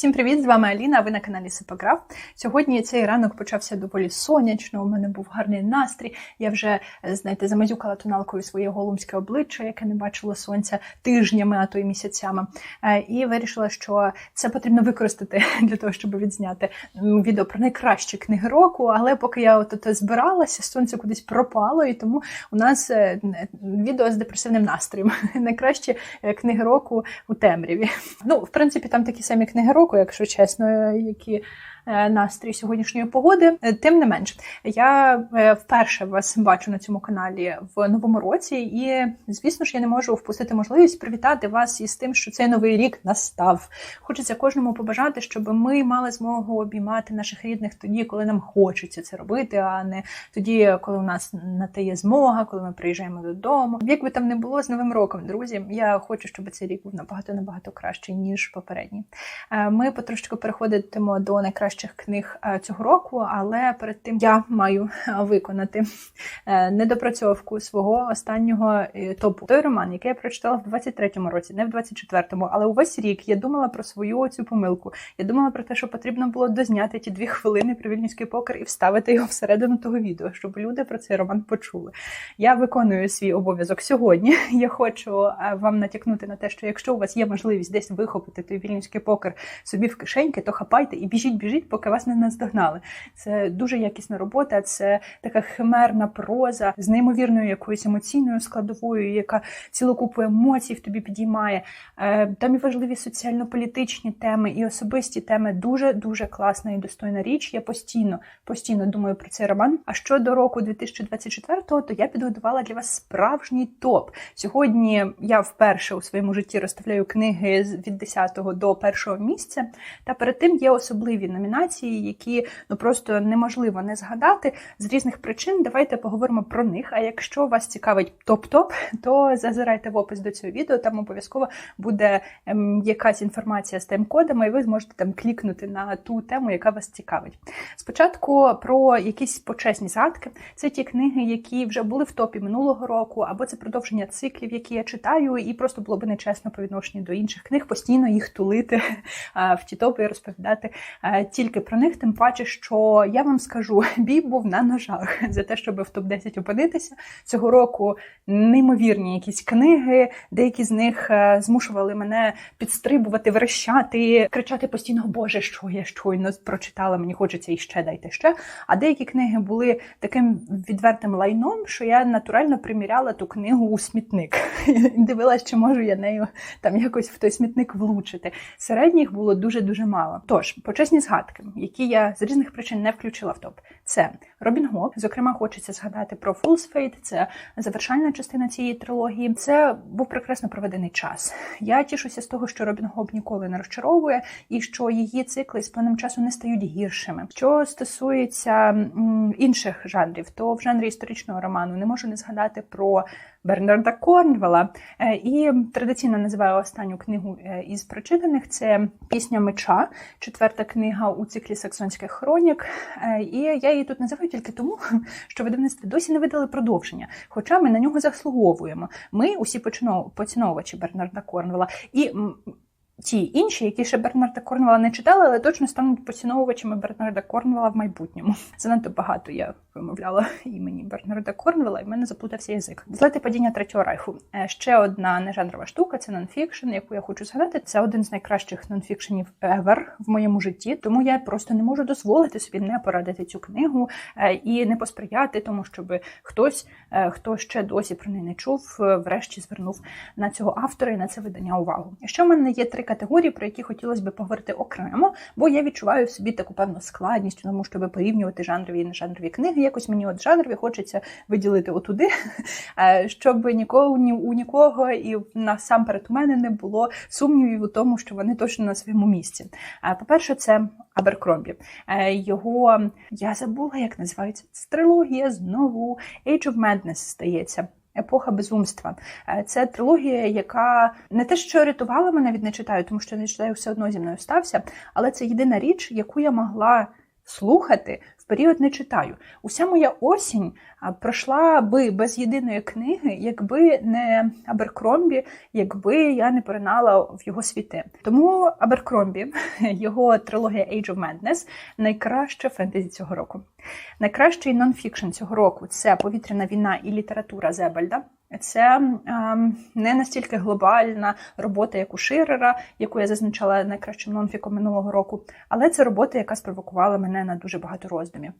Всім привіт! З вами Аліна. Ви на каналі Сипограф. Сьогодні цей ранок почався доволі сонячно. У мене був гарний настрій. Я вже знаєте, замазюкала тоналкою своє голумське обличчя, яке не бачило сонця тижнями, а то й місяцями. Е, і вирішила, що це потрібно використати для того, щоб відзняти відео про найкращі книги року. Але поки я от збиралася, сонце кудись пропало, і тому у нас е, відео з депресивним настроєм. Найкращі е, книги року у темряві. Ну, в принципі, там такі самі книги року, якщо чесно, які настрій сьогоднішньої погоди. Е, тим не менш, я е, вперше вас бачу на цьому каналі в новому році, і звісно ж, я не можу впустити можливість привітати вас із тим, що цей новий рік настав. Хочеться кожному побажати, щоб ми мали змогу обіймати наших рідних тоді, коли нам хочеться це робити, а не тоді, коли у нас на те є змога, коли ми приїжджаємо додому. Як би там не було з новим роком, друзі, я хочу, щоб цей рік був набагато набагато кращий ніж попередній. Ми потрошечку переходимо до найкращих найкращих книг е, цього року, але перед тим я маю е, виконати е, недопрацьовку свого останнього топу. Той роман, який я прочитала в 23-му році, не в 24-му, але увесь рік я думала про свою цю помилку. Я думала про те, що потрібно було дозняти ті дві хвилини про вільнівський покер і вставити його всередину того відео, щоб люди про цей роман почули. Я виконую свій обов'язок сьогодні. Я хочу вам натякнути на те, що якщо у вас є можливість десь вихопити той вільнівський покер собі в кишеньки, то хапайте і біжіть, біжіть поки вас не наздогнали. Це дуже якісна робота, це така химерна проза з неймовірною якоюсь емоційною складовою, яка цілу купу емоцій в тобі підіймає. Е, там і важливі соціально-політичні теми, і особисті теми дуже дуже класна і достойна річ. Я постійно постійно думаю про цей роман. А щодо року 2024-го, то я підготувала для вас справжній топ. Сьогодні я вперше у своєму житті розставляю книги від 10 до першого місця. Та перед тим є особливі номінації номінації, які ну просто неможливо не згадати з різних причин. Давайте поговоримо про них. А якщо вас цікавить топ-топ, то зазирайте в опис до цього відео. Там обов'язково буде ем, якась інформація з тайм-кодами, і ви зможете там клікнути на ту тему, яка вас цікавить. Спочатку про якісь почесні згадки. Це ті книги, які вже були в топі минулого року, або це продовження циклів, які я читаю, і просто було б нечесно по відношенню до інших книг, постійно їх тулити в ті топи і розповідати тільки тільки про них, тим паче, що я вам скажу, бій був на ножах за те, щоб в топ-10 опинитися. Цього року неймовірні якісь книги, деякі з них е, змушували мене підстрибувати, верещати, кричати постійно, Боже, що я щойно прочитала, мені хочеться іще дайте ще. А деякі книги були таким відвертим лайном, що я натурально приміряла ту книгу у смітник. Дивилась, чи можу я нею там якось в той смітник влучити. Середніх було дуже-дуже мало. Тож, почесні згадки які я з різних причин не включила в топ. Це Робін Гуд. Зокрема, хочеться згадати про Fool's Fate, Це завершальна частина цієї трилогії. Це був прекрасно проведений час. Я тішуся з того, що Робін Гуд ніколи не розчаровує, і що її цикли з планом часу не стають гіршими. Що стосується інших жанрів, то в жанрі історичного роману не можу не згадати про Бернарда Корнвелла. Е, і традиційно називаю останню книгу е, із прочитаних це Пісня меча, четверта книга у циклі Саксонських хронік. Е, і я її тут називаю тільки тому, що видавництво досі не видали продовження. Хоча ми на нього заслуговуємо. Ми усі поціновувачі Бернарда Корнвелла. І ті інші, які ще Бернарда Корнвелла не читали, але точно стануть поціновувачами Бернарда Корнвелла в майбутньому. Занадто багато я вимовляла імені Бернарда Корнвелла, і в мене заплутався язик. Злети падіння третього райху. Е, ще одна нежанрова штука це нонфікшн, яку я хочу згадати. Це один з найкращих нонфікшенів ever в моєму житті. Тому я просто не можу дозволити собі не порадити цю книгу е, і не посприяти тому, щоб хтось, е, хто ще досі про неї не чув, врешті звернув на цього автора і на це видання увагу. Що в мене є три категорії, про які хотілося б поговорити окремо, бо я відчуваю в собі таку певну складність, тому щоб порівнювати жанрові і нежанрові книги. Якось мені от жанрові хочеться виділити отуди, е, щоб нікого ні у нікого і насамперед у мене не було сумнівів у тому, що вони точно на своєму місці. Е, по-перше, це Аберкромбі. Е, його я забула, як називається трилогія знову Age of Madness, стається. Епоха безумства. Е, це трилогія, яка не те, що рятувала мене від не читаю, тому що не читаю все одно зі мною стався, але це єдина річ, яку я могла слухати період не читаю. Уся моя осінь пройшла би без єдиної книги, якби не Аберкромбі, якби я не поринала в його світи. Тому Аберкромбі, його трилогія Age of Madness найкраще фентезі цього року. Найкращий нонфікшн цього року це повітряна війна і література Зебельда. Це ем, не настільки глобальна робота, як у Ширера, яку я зазначала найкращим нонфіком минулого року, але це робота, яка спровокувала мене на дуже багато роздумів.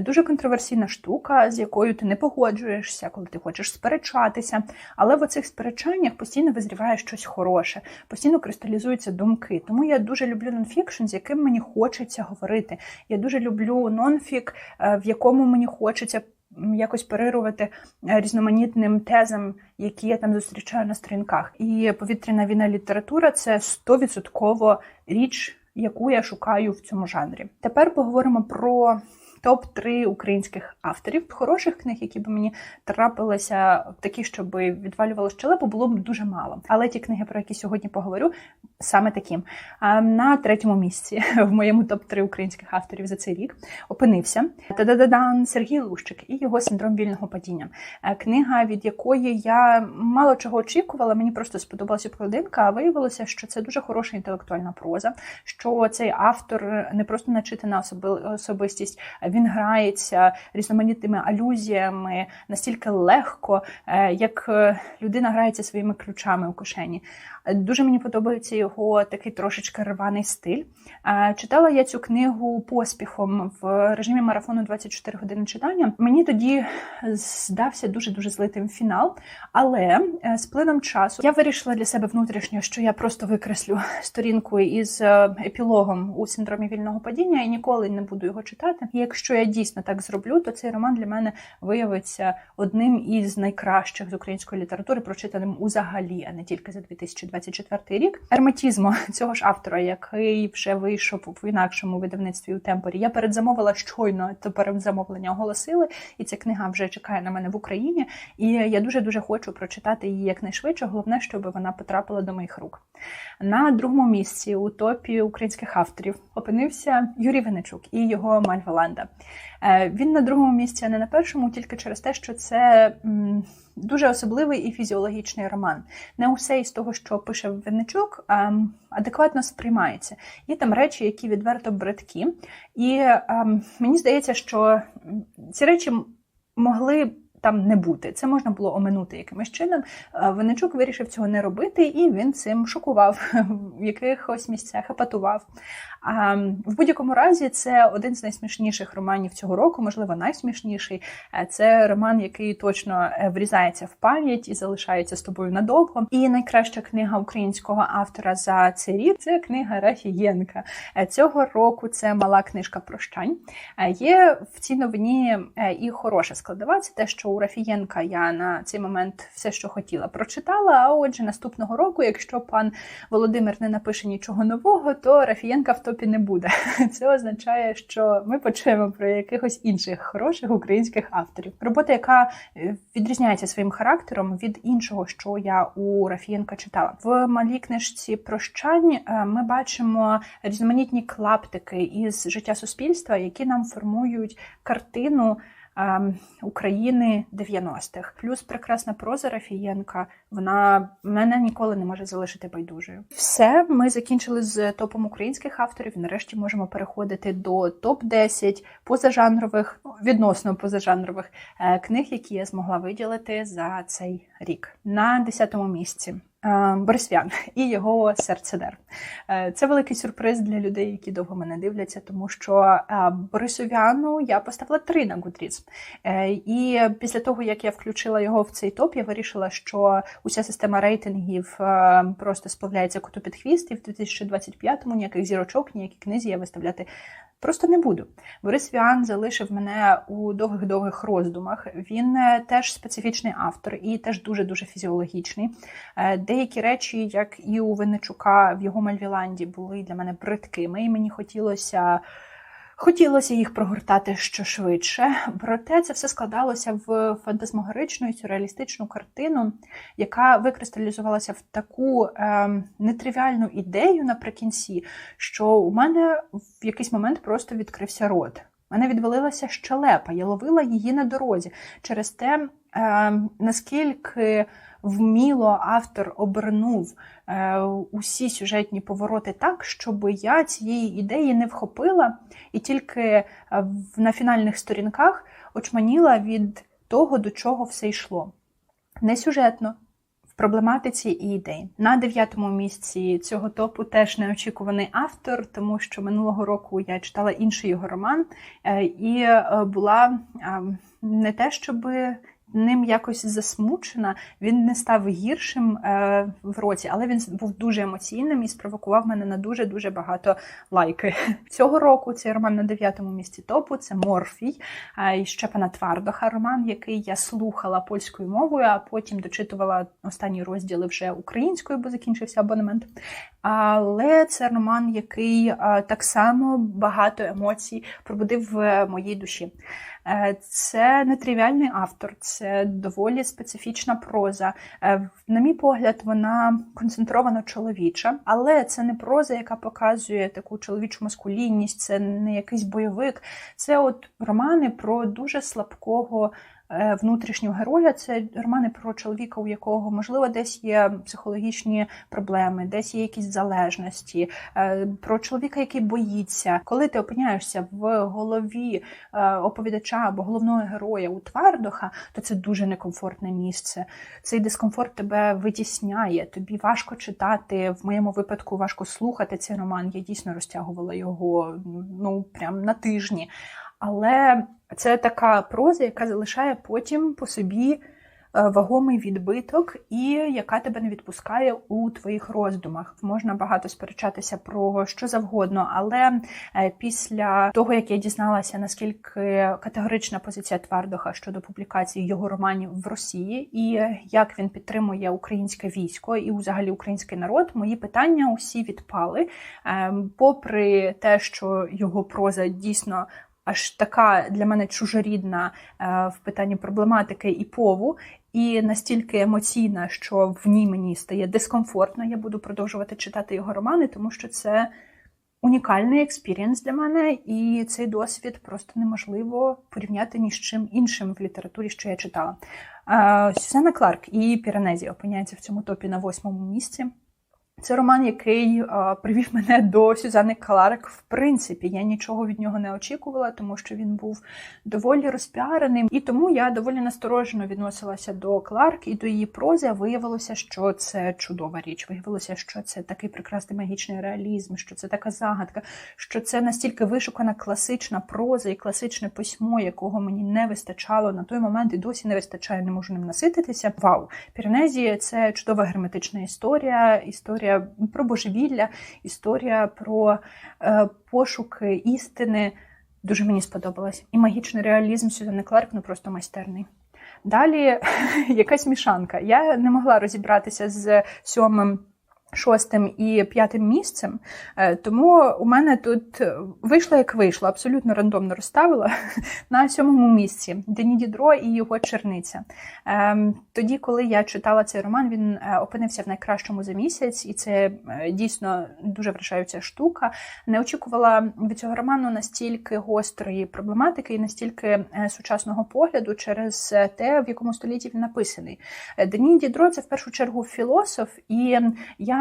Дуже контроверсійна штука, з якою ти не погоджуєшся, коли ти хочеш сперечатися. Але в оцих сперечаннях постійно визріває щось хороше, постійно кристалізуються думки. Тому я дуже люблю нонфікшн, з яким мені хочеться говорити. Я дуже люблю нонфік, е, в якому мені хочеться якось перерувати е, різноманітним тезам, які я там зустрічаю на сторінках. І повітряна війна література це стовідсотково річ, яку я шукаю в цьому жанрі. Тепер поговоримо про топ-3 українських авторів. Хороших книг, які б мені трапилися, такі, щоб відвалювало щелепу, було б дуже мало. Але ті книги, про які сьогодні поговорю, саме такі. На третьому місці в моєму топ-3 українських авторів за цей рік опинився Та-да-да-дан Сергій Лущик і його синдром вільного падіння. Е, книга, від якої я мало чого очікувала, мені просто сподобалася обкладинка, а виявилося, що це дуже хороша інтелектуальна проза, що цей автор не просто начитана особистість, він грається різноманітними алюзіями настільки легко, е, як е, людина грається своїми ключами у кишені. Дуже мені подобається його такий трошечки рваний стиль. Читала я цю книгу поспіхом в режимі марафону 24 години читання. Мені тоді здався дуже-дуже злитим фінал, але е, з плином часу я вирішила для себе внутрішньо, що я просто викреслю сторінку із е, епілогом у синдромі вільного падіння і ніколи не буду його читати. І якщо я дійсно так зроблю, то цей роман для мене виявиться одним із найкращих з української літератури, прочитаним узагалі, а не тільки за 2020 2024 рік. Ерметізмо цього ж автора, який вже вийшов в інакшому видавництві у темпорі. Я передзамовила щойно то передзамовлення оголосили, і ця книга вже чекає на мене в Україні. І я дуже дуже хочу прочитати її якнайшвидше. Головне, щоб вона потрапила до моїх рук. На другому місці у топі українських авторів опинився Юрій Венечук і його Мальваланда. Е, він на другому місці, а не на першому, тільки через те, що це дуже особливий і фізіологічний роман. Не усе із того, що пише Винничук, адекватно сприймається. Є там речі, які відверто бридкі. І мені здається, що ці речі могли там не бути. Це можна було оминути якимось чином. Винничук вирішив цього не робити, і він цим шокував в якихось місцях, епатував. В будь-якому разі це один з найсмішніших романів цього року, можливо, найсмішніший. Е, це роман, який точно е, врізається в пам'ять і залишається з тобою надовго. І найкраща книга українського автора за цей рік це книга Рафієнка. Е, цього року це мала книжка прощань. Є в цій новині і хороша складова. Це те, що у Рафієнка я на цей момент все, що хотіла, прочитала. А отже, наступного року, якщо пан Володимир не напише нічого нового, то Рафієнка в топі не буде. Це означає, що ми почуємо про якихось інших хороших українських авторів. Робота, яка е, відрізняється своїм характером від іншого, що я у Рафієнка читала. В малій книжці прощань е, ми бачимо різноманітні клаптики із життя суспільства, які нам формують картину. Ем, України 90-х. Плюс прекрасна проза Рафієнка, вона мене ніколи не може залишити байдужою. Все, ми закінчили з топом українських авторів. Нарешті можемо переходити до топ-10 позажанрових, відносно позажанрових е, книг, які я змогла виділити за цей рік. На 10-му місці. Е, Борисвян і його серцедер. Е, це великий сюрприз для людей, які довго мене дивляться, тому що е, Борисовяну я поставила три на Goodreads. І після того, як я включила його в цей топ, я вирішила, що уся система рейтингів просто сплавляється коту під хвіст, і в 2025-му ніяких зірочок, ніякі книзі я виставляти Просто не буду. Борис Віан залишив мене у довгих-довгих роздумах. Він е, теж специфічний автор і теж дуже-дуже фізіологічний. Е, деякі речі, як і у Винничука в його Мальвіланді, були для мене бридкими, і мені хотілося Хотілося їх прогортати що швидше, проте це все складалося в фантазмогоричну і сюрреалістичну картину, яка викристалізувалася в таку е, нетривіальну ідею наприкінці, що у мене в якийсь момент просто відкрився рот. У мене відвалилася щелепа, я ловила її на дорозі через те, е, наскільки вміло автор обернув усі сюжетні повороти так, щоб я цієї ідеї не вхопила і тільки е, на фінальних сторінках очманіла від того, до чого все йшло. Не сюжетно. Проблематиці і ідей. На дев'ятому місці цього топу теж неочікуваний автор, тому що минулого року я читала інший його роман е, і була не те, щоби ним якось засмучена. Він не став гіршим е, в році, але він був дуже емоційним і спровокував мене на дуже дуже багато лайки. Цього року цей роман на дев'ятому місці топу це Морфій е, і Щепана Твардоха. Роман, який я слухала польською мовою, а потім дочитувала останні розділи вже українською, бо закінчився абонемент. Але це роман, який е, так само багато емоцій пробудив в моїй душі. Е, це нетривіальний автор, це доволі специфічна проза. Е, на мій погляд, вона концентровано чоловіча, але це не проза, яка показує таку чоловічу маскулінність, це не якийсь бойовик. Це от романи про дуже слабкого внутрішнього героя це романи про чоловіка, у якого, можливо, десь є психологічні проблеми, десь є якісь залежності, е, про чоловіка, який боїться. Коли ти опиняєшся в голові е, оповідача або головного героя у Твардоха, то це дуже некомфортне місце. Цей дискомфорт тебе витісняє, тобі важко читати. В моєму випадку важко слухати цей роман. Я дійсно розтягувала його ну прям на тижні. Але це така проза, яка залишає потім по собі е, вагомий відбиток, і яка тебе не відпускає у твоїх роздумах. Можна багато сперечатися про що завгодно, але е, після того, як я дізналася, наскільки категорична позиція Твардоха щодо публікації його романів в Росії, і як він підтримує українське військо і, взагалі, український народ, мої питання усі відпали. Ем, попри те, що його проза дійсно аж така для мене чужорідна е, в питанні проблематики і пову, і настільки емоційна, що в ній мені стає дискомфортно. Я буду продовжувати читати його романи, тому що це унікальний експірієнс для мене, і цей досвід просто неможливо порівняти ні з чим іншим в літературі, що я читала. Е, Сюзанна Кларк і Піранезі опиняється в цьому топі на восьмому місці. Це роман, який а, привів мене до Сюзани Каларик. В принципі, я нічого від нього не очікувала, тому що він був доволі розпіареним. І тому я доволі насторожено відносилася до Кларк і до її прози. Виявилося, що це чудова річ. Виявилося, що це такий прекрасний магічний реалізм, що це така загадка, що це настільки вишукана класична проза і класичне письмо, якого мені не вистачало на той момент і досі не вистачає, не можу ним насититися. Вау! Піренезії це чудова герметична історія. історія історія про божевілля, історія про е, пошуки істини. Дуже мені сподобалась. І магічний реалізм Сюзанни Кларк ну просто майстерний. Далі якась мішанка. Я не могла розібратися з сьомим шостим і п'ятим місцем. Е, тому у мене тут вийшло, як вийшло, абсолютно рандомно розставила на сьомому місці Дені Дідро і його черниця. Ем, тоді, коли я читала цей роман, він е, опинився в найкращому за місяць, і це е, дійсно дуже вражаюча штука. Не очікувала від цього роману настільки гострої проблематики і настільки сучасного погляду через те, в якому столітті він написаний. Дені Дідро це в першу чергу філософ, і я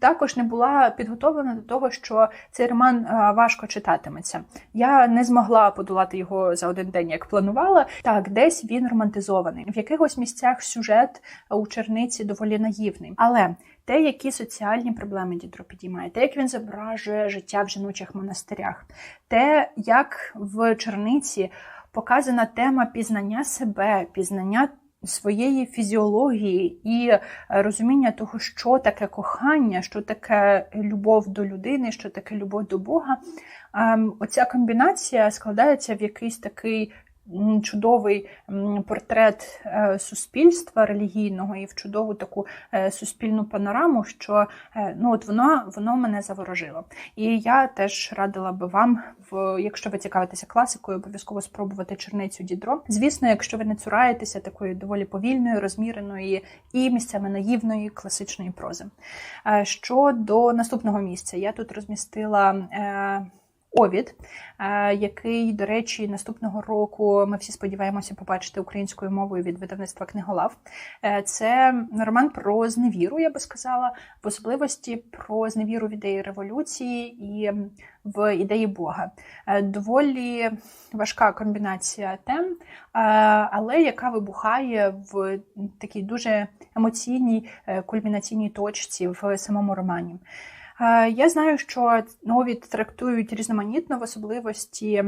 також не була підготовлена до того, що цей роман е, важко читатиметься. Я не змогла подолати його за один день, як планувала. Так, десь він романтизований. В якихось місцях сюжет у черниці доволі наївний. Але те, які соціальні проблеми Дідро підіймає, те, як він зображує життя в жіночих монастирях, те, як в черниці показана тема пізнання себе, пізнання своєї фізіології і е, розуміння того, що таке кохання, що таке любов до людини, що таке любов до Бога. Ем, оця комбінація складається в якийсь такий чудовий портрет е, суспільства релігійного і в чудову таку е, суспільну панораму, що е, ну от воно воно мене заворожило. І я теж радила би вам, в якщо ви цікавитеся класикою, обов'язково спробувати черницю Дідро. Звісно, якщо ви не цураєтеся такої доволі повільної, розміреної і місцями наївної класичної прози. Щодо наступного місця, я тут розмістила. Овід, е, який, до речі, наступного року ми всі сподіваємося побачити українською мовою від видавництва книголав. Е, це роман про зневіру, я би сказала, в особливості про зневіру в ідеї революції і в ідеї Бога. Е, доволі важка комбінація тем, але яка вибухає в такій дуже емоційній кульмінаційній точці в самому романі. Е, я знаю, що нові трактують різноманітно в особливості.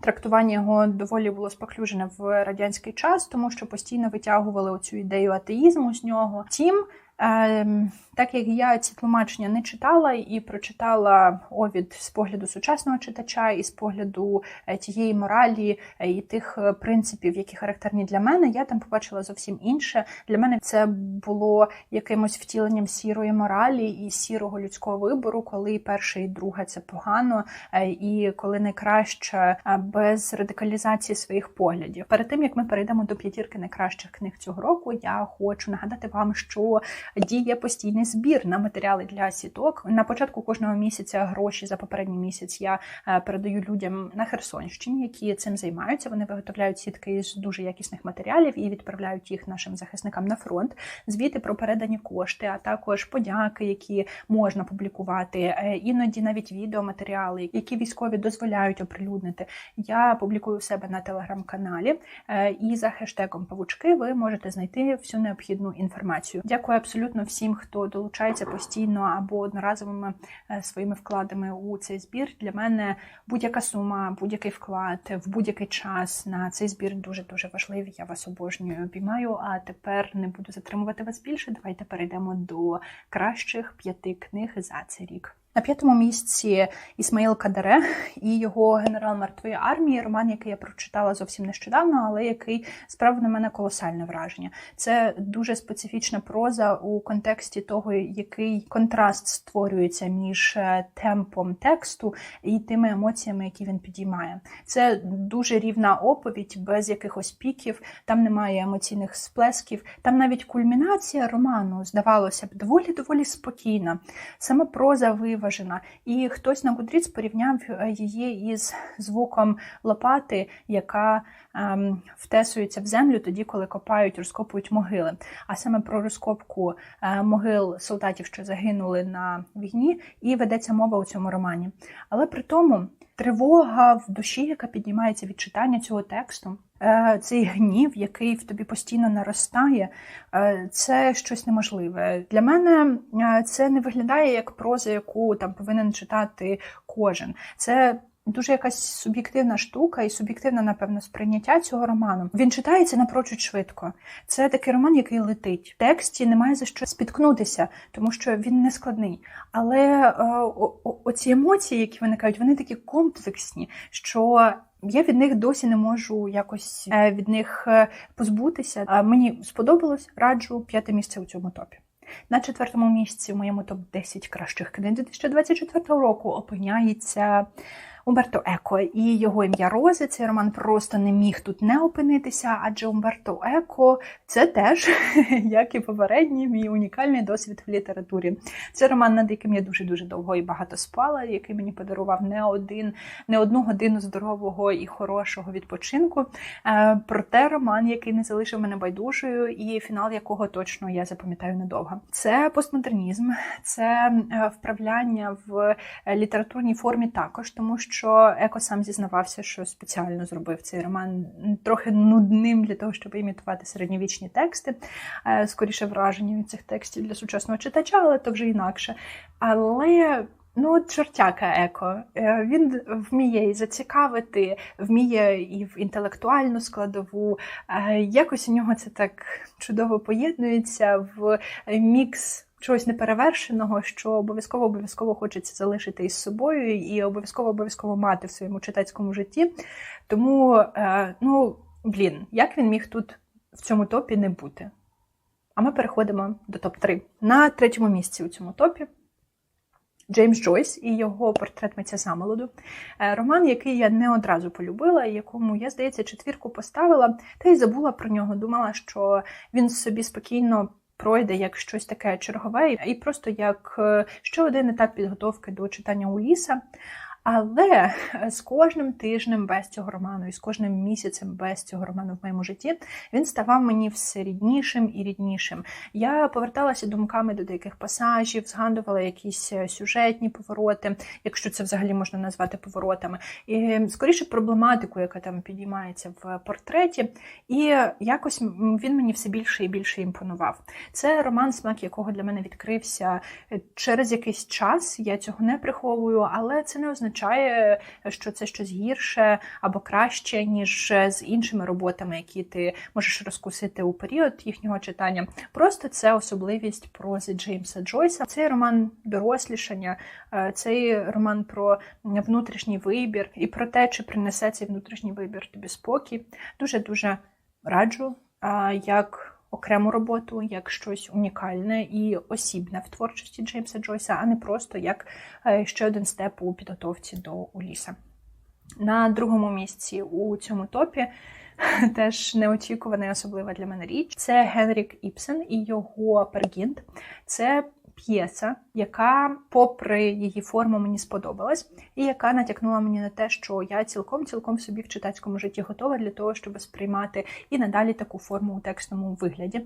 Трактування його доволі було споклюжене в радянський час, тому що постійно витягували оцю ідею атеїзму з нього. Втім, так як я ці тлумачення не читала і прочитала овід з погляду сучасного читача, і з погляду е, тієї моралі е, і тих е, принципів, які характерні для мене, я там побачила зовсім інше. Для мене це було якимось втіленням сірої моралі і сірого людського вибору, коли перше і друге це погано, і коли найкраще без радикалізації своїх поглядів. Перед тим як ми перейдемо до п'ятірки найкращих книг цього року, я хочу нагадати вам, що діє постійний збір на матеріали для сіток. На початку кожного місяця гроші за попередній місяць я е, передаю людям на Херсонщині, які цим займаються. Вони виготовляють сітки з дуже якісних матеріалів і відправляють їх нашим захисникам на фронт. Звіти про передані кошти, а також подяки, які можна публікувати. Е, іноді навіть відеоматеріали, які військові дозволяють оприлюднити. Я публікую у себе на телеграм-каналі, е, і за хештегом Павучки ви можете знайти всю необхідну інформацію. Дякую абсолютно всім, хто долучається постійно або одноразовими е, своїми вкладами у цей збір. Для мене будь-яка сума, будь-який вклад в будь-який час на цей збір дуже дуже важливий. Я вас обожнюю обіймаю. А тепер не буду затримувати вас більше. Давайте перейдемо до кращих п'яти книг за цей рік. На п'ятому місці Ісмаїл Кадаре і його генерал мертвої армії, роман, який я прочитала зовсім нещодавно, але який справив на мене колосальне враження. Це дуже специфічна проза у контексті того, який контраст створюється між е, темпом тексту і тими емоціями, які він підіймає. Це дуже рівна оповідь, без якихось піків, там немає емоційних сплесків, там навіть кульмінація роману, здавалося б, доволі доволі спокійна. Саме проза ви виважена. І хтось на Гудріц порівняв е, її із звуком лопати, яка ем, втесується в землю тоді, коли копають, розкопують могили. А саме про розкопку е, могил солдатів, що загинули на війні, і ведеться мова у цьому романі. Але при тому тривога в душі, яка піднімається від читання цього тексту. Е, цей гнів, який в тобі постійно наростає, е, це щось неможливе. Для мене е, це не виглядає як проза, яку там повинен читати кожен. Це Дуже якась суб'єктивна штука і суб'єктивне, напевно, сприйняття цього роману. Він читається напрочуд швидко. Це такий роман, який летить. В тексті немає за що спіткнутися, тому що він не складний. Але оці емоції, які виникають, вони такі комплексні, що я від них досі не можу якось е, від них е, позбутися. Мені сподобалось, раджу п'яте місце у цьому топі. На четвертому місці в моєму топ 10 кращих книг 2024 року опиняється Умберто Еко і його ім'я Рози. Цей роман просто не міг тут не опинитися, адже Умберто Еко це теж, як і попередній, мій унікальний досвід в літературі. Це роман, над яким я дуже-дуже довго і багато спала, який мені подарував не один, не одну годину здорового і хорошого відпочинку. Е, проте роман, який не залишив мене байдужою, і фінал якого точно я запам'ятаю надовго. Це постмодернізм, це е, вправляння в літературній формі також, тому що що Еко сам зізнавався, що спеціально зробив цей роман трохи нудним для того, щоб імітувати середньовічні тексти, е, скоріше враження від цих текстів для сучасного читача, але то вже інакше. Але. Ну, от чортяка еко. Е, він вміє і зацікавити, вміє і в інтелектуальну складову. Е, якось у нього це так чудово поєднується в мікс чогось неперевершеного, що обов'язково обов'язково хочеться залишити із собою і обов'язково обов'язково мати в своєму читацькому житті. Тому, е, ну, блін, як він міг тут в цьому топі не бути? А ми переходимо до топ-3. На третьому місці у цьому топі. Джеймс Джойс і його портрет митця замолоду. Е, роман, який я не одразу полюбила, якому я, здається, четвірку поставила, та й забула про нього. Думала, що він собі спокійно пройде як щось таке чергове, і просто як е, ще один етап підготовки до читання Уліса. Але з кожним тижнем без цього роману, і з кожним місяцем без цього роману в моєму житті він ставав мені все ріднішим і ріднішим. Я поверталася думками до деяких пасажів, згадувала якісь е, сюжетні повороти, якщо це взагалі можна назвати поворотами, і скоріше проблематику, яка там підіймається в портреті, і якось він мені все більше і більше імпонував. Це роман, смак якого для мене відкрився е, через якийсь час. Я цього не приховую, але це не означає означає, що це щось гірше або краще, ніж з іншими роботами, які ти можеш розкусити у період їхнього читання. Просто це особливість прози Джеймса Джойса. Цей роман дорослішання, е, цей роман про внутрішній вибір і про те, чи принесе цей внутрішній вибір тобі спокій. Дуже дуже раджу. як окрему роботу, як щось унікальне і осібне в творчості Джеймса Джойса, а не просто як е, ще один степ у підготовці до Уліса. На другому місці у цьому топі. Теж неочікувана і особлива для мене річ. Це Генрік Іпсен і його Пергінт. Це п'єса, яка, попри її форму, мені сподобалась, і яка натякнула мені на те, що я цілком-цілком собі в читацькому житті готова для того, щоб сприймати і надалі таку форму у текстовому вигляді.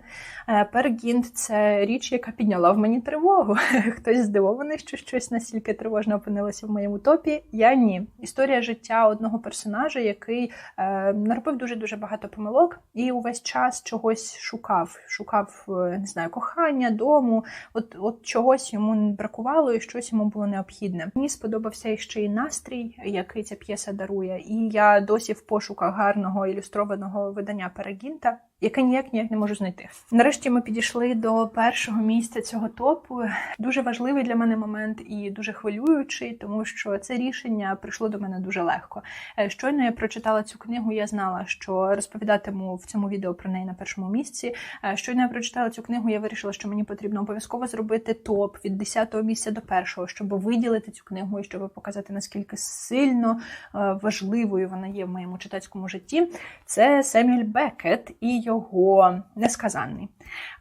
Е, Пергінт це річ, яка підняла в мені тривогу. Хтось здивований, що щось настільки тривожно опинилося в моєму топі. Я ні. Історія життя одного персонажа, який е, наробив дуже дуже багато помилок, і увесь час чогось шукав. Шукав е, не знаю, кохання, дому. От, от чогось йому бракувало і щось йому було необхідне. Мені сподобався ще й настрій, який ця п'єса дарує, і я досі в пошуках гарного ілюстрованого видання Перегінта яке ніяк ніяк не можу знайти. Нарешті ми підійшли до першого місця цього топу. Дуже важливий для мене момент і дуже хвилюючий, тому що це рішення прийшло до мене дуже легко. Е, щойно я прочитала цю книгу, я знала, що розповідатиму в цьому відео про неї на першому місці. Е, щойно я прочитала цю книгу, я вирішила, що мені потрібно обов'язково зробити топ від 10-го місця до першого, щоб виділити цю книгу і щоб показати наскільки сильно е, важливою вона є в моєму читацькому житті. Це Семюель Бекет і його його несказанний.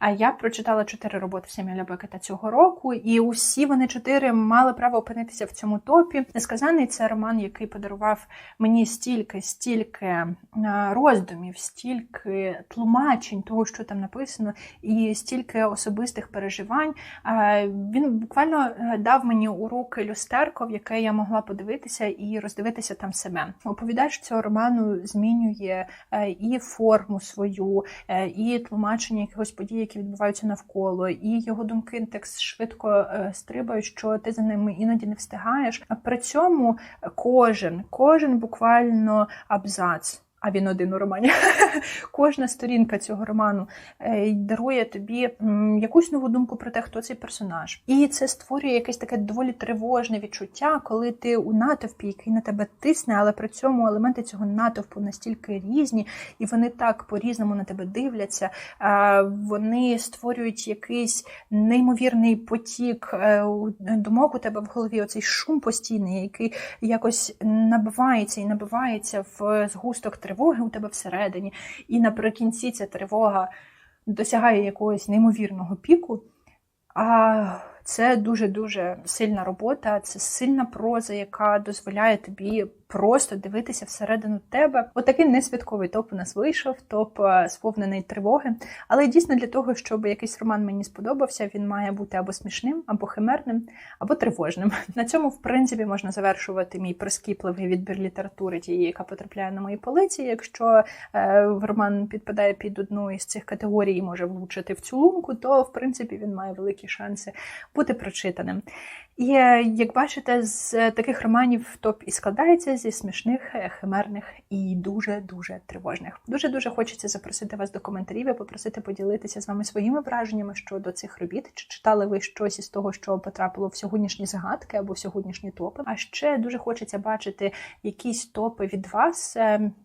А я прочитала чотири роботи Семюеля Бекета цього року, і усі вони чотири мали право опинитися в цьому топі. Несказаний це роман, який подарував мені стільки, стільки роздумів, стільки тлумачень того, що там написано, і стільки особистих переживань. Він буквально е, дав мені у руки люстерко, в яке я могла подивитися і роздивитися там себе. Оповідач цього роману змінює е, і форму свою, Е, і тлумачення якихось подій, які відбуваються навколо, і його думки так швидко е, стрибають, що ти за ними іноді не встигаєш. При цьому кожен, кожен буквально абзац а він один у романі. Кожна сторінка цього роману е, дарує тобі якусь нову думку про те, хто цей персонаж. І це створює якесь таке доволі тривожне відчуття, коли ти у натовпі, який на тебе тисне, але при цьому елементи цього натовпу настільки різні, і вони так по-різному на тебе дивляться. Вони створюють якийсь неймовірний потік е, думок у тебе в голові. Оцей шум постійний, який якось набивається і набивається в згусток тривоги тривоги у тебе всередині, і наприкінці ця тривога досягає якогось неймовірного піку. А це дуже-дуже сильна робота, це сильна проза, яка дозволяє тобі просто дивитися всередину тебе. Отакий несвятковий топ у нас вийшов, топ е, сповнений тривоги. Але дійсно для того, щоб якийсь роман мені сподобався, він має бути або смішним, або химерним, або тривожним. На цьому, в принципі, можна завершувати мій прискіпливий відбір літератури, тієї, яка потрапляє на мої полиці. Якщо е, роман підпадає під одну із цих категорій і може влучити в цю лунку, то в принципі він має великі шанси бути прочитаним. І е, як бачите, з е, таких романів топ і складається зі смішних, е, химерних і дуже дуже тривожних. Дуже дуже хочеться запросити вас до коментарів і попросити поділитися з вами своїми враженнями щодо цих робіт. Чи читали ви щось із того, що потрапило в сьогоднішні загадки або в сьогоднішні топи? А ще дуже хочеться бачити якісь топи від вас.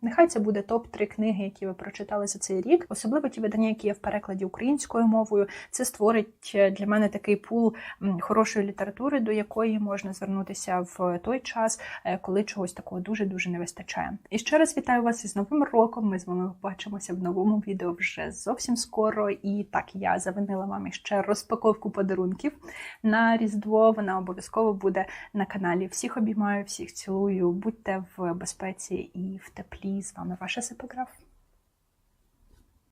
Нехай це буде топ 3 книги, які ви прочитали за цей рік, особливо ті видання, які є в перекладі українською мовою. Це створить для мене такий пул хорошої літератури, до якої можна звернутися в той час, е, коли чогось такого дуже дуже не вистачає. І ще раз вітаю вас із новим роком. Ми з вами побачимося в новому відео вже зовсім скоро. І так я завинила вам ще розпаковку подарунків на Різдво. Вона обов'язково буде на каналі. Всіх обіймаю, всіх цілую. Будьте в безпеці і в теплі. З вами ваша сипограф.